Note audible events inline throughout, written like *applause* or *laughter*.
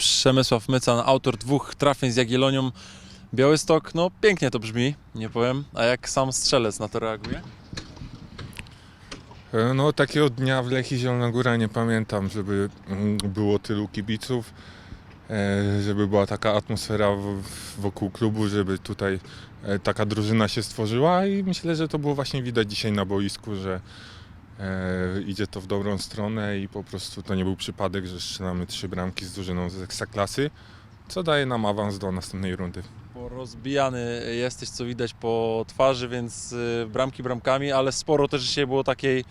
Przemysław Mycan, autor dwóch trafień z Jagiellonią. Białystok, no pięknie to brzmi, nie powiem. A jak sam strzelec na to reaguje? E, No takiego dnia w Lechii Zielona Góra nie pamiętam, żeby mm, było tylu kibiców, e, żeby była taka atmosfera wokół klubu, żeby tutaj e, taka drużyna się stworzyła i myślę, że to było właśnie widać dzisiaj na boisku, że e, idzie to w dobrą stronę i po prostu to nie był przypadek, że strzelamy trzy bramki z drużyną z Ekstraklasy, co daje nam awans do następnej rundy. Rozbijany jesteś, co widać po twarzy, więc y, bramki bramkami, ale sporo też dzisiaj było takiej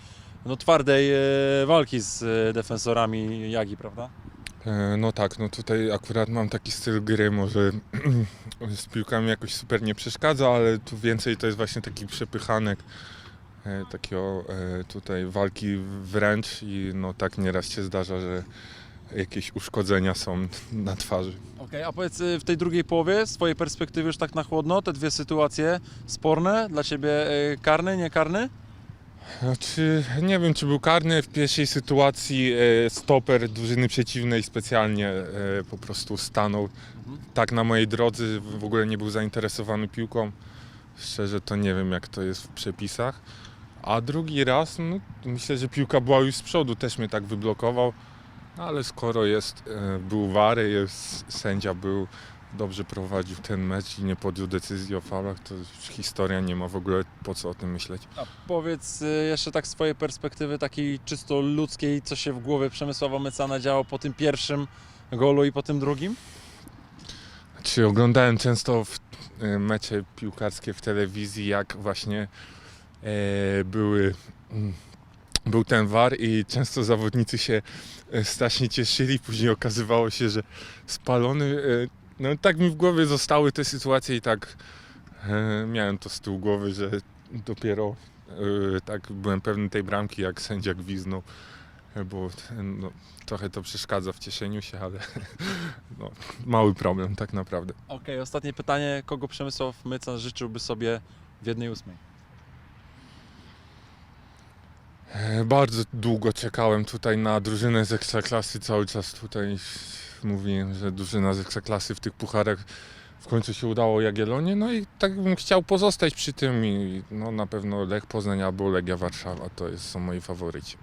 no, twardej y, walki z y, defensorami Jagi, prawda? E, No tak, no tutaj akurat mam taki styl gry, może *clears throat* z piłkami jakoś super nie przeszkadza, ale tu więcej to jest właśnie taki przepychanek, takiego e, tutaj walki wręcz i no tak nieraz się zdarza, że jakieś uszkodzenia są na twarzy. Okej, a powiedz y, w tej drugiej połowie, z Twojej perspektywy już tak na chłodno, te dwie sytuacje sporne, dla Ciebie y, karny, nie karny? Znaczy, nie wiem, czy był karny w pierwszej sytuacji e, stoper drużyny przeciwnej specjalnie e, po prostu stanął tak na mojej drodze, w ogóle nie był zainteresowany piłką. Szczerze to nie wiem, jak to jest w przepisach. A drugi raz, no, myślę, że piłka była już z przodu, też mnie tak wyblokował. No, ale skoro jest, e, był wary, jest, sędzia był, dobrze prowadził ten mecz i nie podjął decyzji o faulach, to historia nie ma w ogóle po co o tym myśleć. A powiedz y, jeszcze tak z Twojej perspektywy takiej czysto ludzkiej, co się w głowie Przemysława Mycana działo po tym pierwszym golu i po tym drugim? Czy oglądałem często w, e, mecze piłkarskie w telewizji, jak właśnie e, były, mm, był ten war i często zawodnicy się e, strasznie cieszyli. Później okazywało się, że spalony. E, no tak mi w głowie zostały te sytuacje i tak miałem to z tyłu głowy, że dopiero tak byłem pewny tej bramki, jak sędzia gwiznął. Bo no, trochę to przeszkadza w cieszeniu się, ale *laughs* no, mały problem tak naprawdę. Okej, ostatnie pytanie. Kogo Przemysław Mycan życzyłby sobie w jednej ósmej? E, Bardzo długo czekałem tutaj na drużynę z Ekstraklasy, cały czas tutaj mówiłem, że drużyna z Ekstraklasy w tych pucharach w końcu się udało Jagiellonie, no i tak bym chciał pozostać przy tym i no na pewno Lech Poznań albo Legia Warszawa, to jest, są moi faworyci.